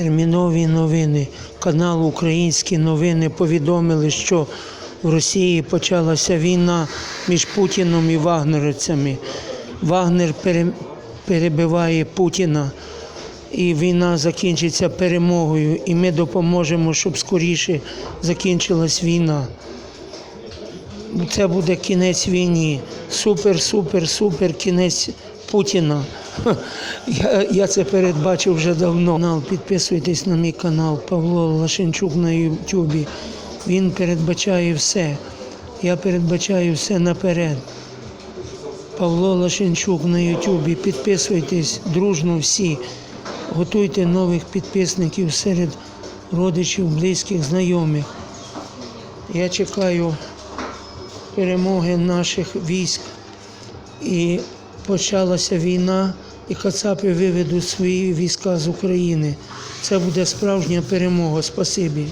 Термінові новини. Канал Українські новини повідомили, що в Росії почалася війна між Путіном і вагнерівцями. Вагнер перебиває Путіна, і війна закінчиться перемогою. І ми допоможемо, щоб скоріше закінчилась війна. Це буде кінець війні. Супер, супер, супер кінець Путіна. Я, я це передбачив вже давно. Підписуйтесь на мій канал Павло Лашенчук на Ютубі. Він передбачає все. Я передбачаю все наперед. Павло Лашенчук на Ютубі. Підписуйтесь дружно всі. Готуйте нових підписників серед родичів, близьких, знайомих. Я чекаю перемоги наших військ. І почалася війна, і Кацапи виведуть свої війська з України. Це буде справжня перемога. Спасибі.